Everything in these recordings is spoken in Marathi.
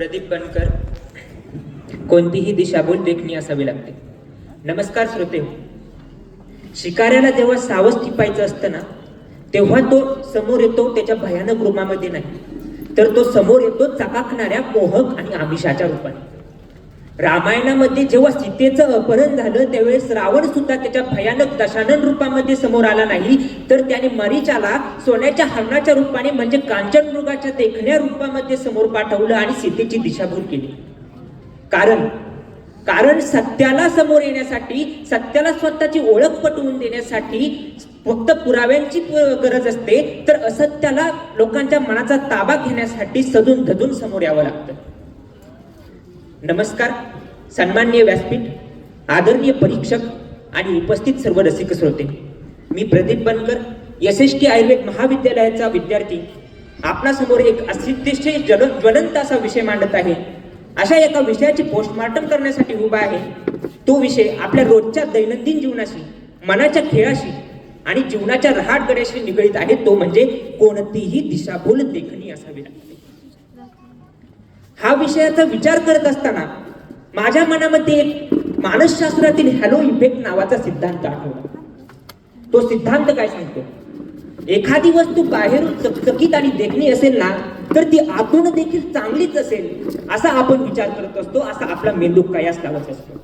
प्रदीप बनकर कोणतीही दिशाभूल देखणी असावी लागते. नमस्कार श्रोते हो. शिकाऱ्याला जेव्हा सावज टिपायचं असतं ना तेव्हा तो समोर येतो त्याच्या भयानक रूपामध्ये नाही तर तो समोर येतो चकाकणाऱ्या मोहक आणि आमिषाच्या रूपाने. रामायणामध्ये जेव्हा सीतेचं अपहरण झालं त्यावेळेस रावण सुद्धा त्याच्या भयानक दशानन रूपामध्ये समोर आला नाही. तर त्याने मरीचाला सोन्याच्या हरणाच्या रूपाने म्हणजे कांचन मृगाच्या देखण्या रूपामध्ये समोर पाठवलं आणि सीतेची दिशाभूल केली. कारण कारण सत्याला समोर येण्यासाठी सत्याला स्वतःची ओळख पटवून देण्यासाठी फक्त पुराव्यांची गरज असते तर असत्याला लोकांच्या मनाचा ताबा घेण्यासाठी सदून धदून समोर यावं लागतं. नमस्कार. सन्माननीय व्यासपीठ आदरणीय परीक्षक आणि उपस्थित सर्व रसिक श्रोते मी Pradeep Bankar S S T Ayurveda महाविद्यालयाचा विद्यार्थी. आपणासमोर एक असिद्धेशय जल ज्वलंत असा विषय मांडत आहे. अशा एका विषयाची पोस्टमार्टम करण्यासाठी उभा आहे. तो विषय आपल्या रोजच्या दैनंदिन जीवनाशी मनाच्या खेळाशी आणि जीवनाच्या रहाटगड्याशी निगडीत आहे तो म्हणजे कोणतीही दिशाभूल देखणी असावी लागते. हा विषयाचा विचार करत असताना माझ्या मनामध्ये एक मानसशास्त्रातील हॅलो इफेक्ट नावाचा सिद्धांत आठवला तो सिद्धांत काय सांगतो? एखादी वस्तू बाहेरून चकचकीत आणि देखणी असेल ना तर ती आतून देखील चांगलीच असेल असा आपण विचार करत असतो असा आपला मेंदू कयास लावत असतो.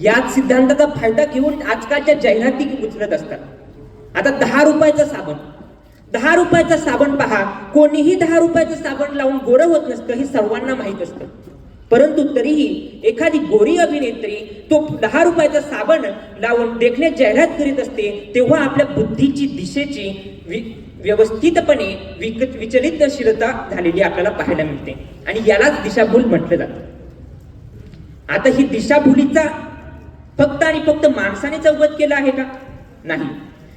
याच सिद्धांताचा फायदा घेऊन आजकालच्या जाहिराती उचलत असतात. आता दहा रुपयाचा साबण. दहा रुपयाचा साबण पहा कोणीही दहा रुपयाचं साबण लावून गोरं होत नसतं हे सर्वांना माहीत असतं. परंतु तरीही एखादी गोरी अभिनेत्री तो दहा रुपयाचा साबण लावून देखण्यात जाहिरात करीत असते तेव्हा आपल्या बुद्धीची दिशेची वि- व्यवस्थितपणे विक विचलितशीलता झालेली आपल्याला पाहायला मिळते. आणि यालाच दिशाभूल म्हटलं जातं. आता ही दिशाभूलीचा फक्त आणि फक्त माणसाने चौकत केला आहे का? नाही.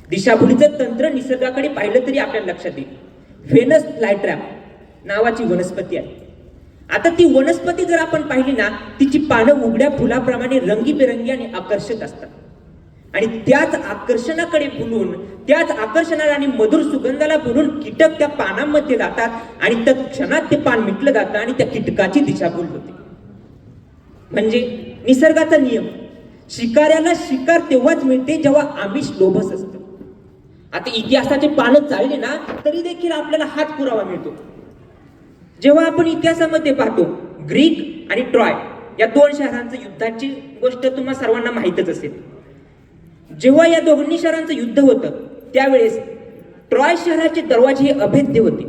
दिशाभूलीचं तंत्र निसर्गाकडे पाहिलं तरी आपल्याला लक्षात येईल. व्हेनस लायट्रॅप नावाची वनस्पती आहे. आता ती वनस्पती जर आपण पाहिली ना तिची पानं उघड्या फुलाप्रमाणे रंगीबेरंगी आणि आकर्षक असतात. आणि त्याच आकर्षणाकडे भुलून त्याच आकर्षणाला आणि मधुर सुगंधाला भुलून कीटक त्या पानांमध्ये जातात आणि त्या क्षणात ते पान मिटलं जातं आणि त्या कीटकाची दिशाभूल होते. म्हणजे निसर्गाचा नियम. शिकाऱ्याला शिकार तेव्हाच मिळते जेव्हा आमिष लोभस असतं. आता इतिहासाचे पानं चालले ना तरी देखील आपल्याला हात पुरावा मिळतो. जेव्हा आपण इतिहासामध्ये पाहतो ग्रीक आणि ट्रॉय या दोन शहरांचं युद्धाची गोष्ट तुम्हा सर्वांना माहीतच असेल. जेव्हा या दोन्ही शहरांचं युद्ध होतं त्यावेळेस ट्रॉय शहराचे दरवाजे हे अभेद्य होते.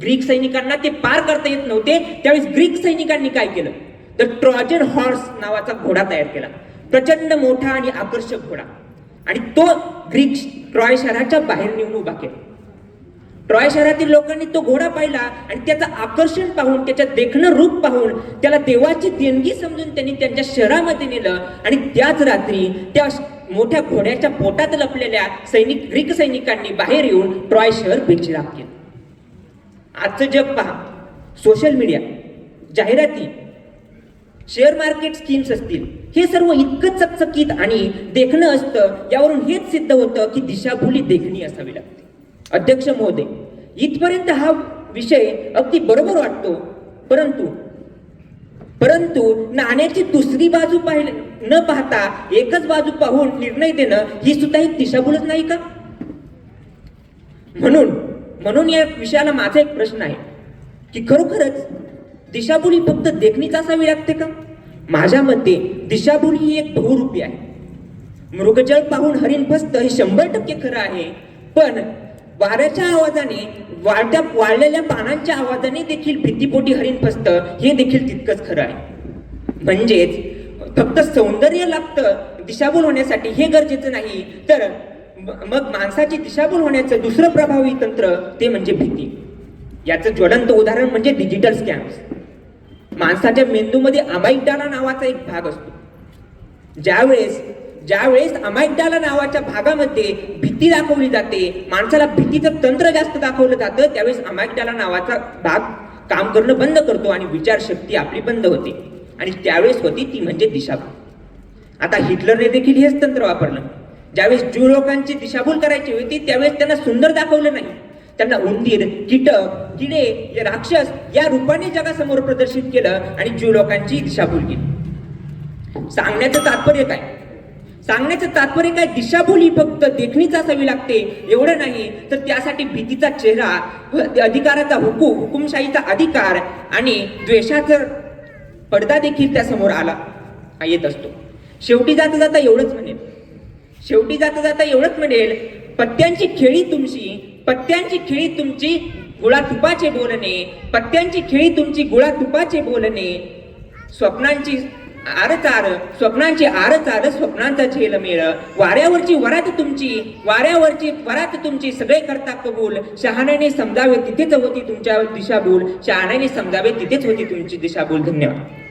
ग्रीक सैनिकांना ते पार करता येत नव्हते त्यावेळेस ग्रीक सैनिकांनी काय केलं? तर ट्रॉजन हॉर्स नावाचा घोडा तयार केला. प्रचंड मोठा आणि आकर्षक घोडा. आणि तो ग्रीक ट्रॉय शहराच्या बाहेर नेऊन उभा केला. ट्रॉय शहरातील लोकांनी तो घोडा पाहिला आणि त्याचं आकर्षण पाहून त्याच्या देखणं रूप पाहून त्याला देवाची देणगी समजून त्यांनी त्यांच्या शहरामध्ये नेलं. आणि त्याच रात्री त्या मोठ्या घोड्याच्या पोटात लपलेल्या सैनिक ग्रीक सैनिकांनी बाहेर येऊन ट्रॉय शहर बेचिराग केलं. आजचं जग पहा. सोशल मीडिया जाहिराती शेअर मार्केट स्कीम्स असतील. हे सर्व इतकं चकचकीत आणि देखणं असतं यावरून हेच सिद्ध होतं की दिशाभूली देखणी असावी लागते. अध्यक्ष महोदय इथपर्यंत हा विषय अगदी बरोबर वाटतो. परंतु परंतु नाण्याची दुसरी बाजू पाहिले न पाहता एकच बाजू पाहून निर्णय देणं ही सुद्धा एक दिशाभूलच नाही का? म्हणून म्हणून या विषयाला माझा एक प्रश्न आहे की खरोखरच दिशाभूल ही फक्त देखणीच असावी लागते का? माझ्या मते दिशाभूल ही एक बहुरूपी आहे. मृगजळ पाहून हरिण फसतं हे शंभर टक्के खरं आहे पण वाऱ्याच्या आवाजाने वाढत्या वाळलेल्या पानांच्या आवाजाने देखील भीतीपोटी हरिण फसतं हे देखील तितकंच खरं आहे. म्हणजेच फक्त सौंदर्य लागतं दिशाभूल होण्यासाठी हे गरजेचं नाही तर मग माणसाची दिशाभूल होण्याचं दुसरं प्रभावी तंत्र ते म्हणजे भीती. याचं ज्वलंत उदाहरण म्हणजे डिजिटल स्कॅम्स माणसाच्या मेंदूमध्ये अमाईकडाला नावाचा एक भाग असतो. ज्यावेळेस ज्यावेळेस अमायद्याला नावाच्या भागामध्ये भीती दाखवली जाते माणसाला भीतीचं तंत्र जास्त दाखवलं जातं त्यावेळेस अमायद्याला नावाचा भाग काम करणं बंद करतो आणि विचारशक्ती आपली बंद होते. आणि त्यावेळेस होती ती म्हणजे दिशाभूल. आता हिटलरने देखील हेच तंत्र वापरलं. ज्यावेळेस ज्यू लोकांची दिशाभूल करायची होती त्यावेळेस त्यांना सुंदर दाखवलं नाही. त्यांना उंदीर कीटक किडे राक्षस या रूपाने जगासमोर प्रदर्शित केलं आणि ज्यू लोकांची दिशाभूल केली. सांगण्याचं तात्पर्य काय? सांगण्याचं तात्पर्य काय? दिशाभूल ही फक्त देखणीच असावी लागते. एवढं नाही. तर त्यासाठी भीतीचा चेहरा अधिकाराचा हुकूम हुकुमशाहीचा अधिकार आणि द्वेषाचा पडदा देखील त्यासमोर आला येत असतो. शेवटी जाता जाता एवढंच म्हणेल. शेवटी जाता जाता एवढंच म्हणेल पत्त्यांची खेळी तुमची पत्त्यांची खेळी तुमची गुळा तुपाचे बोलणे पत्त्यांची खेळी तुमची गुळा तुपाचे बोलणे स्वप्नांची आरचार स्वप्नांची आरचार स्वप्नांचा झेलमेळ वाऱ्यावरची वरात तुमची वाऱ्यावरची वरात तुमची सगळे करता कबूल. शहाण्याने समजावे तिथेच होती तुमच्या दिशाभूल. शहाण्याने समजावे तिथेच होती तुमची दिशाभूल. धन्यवाद.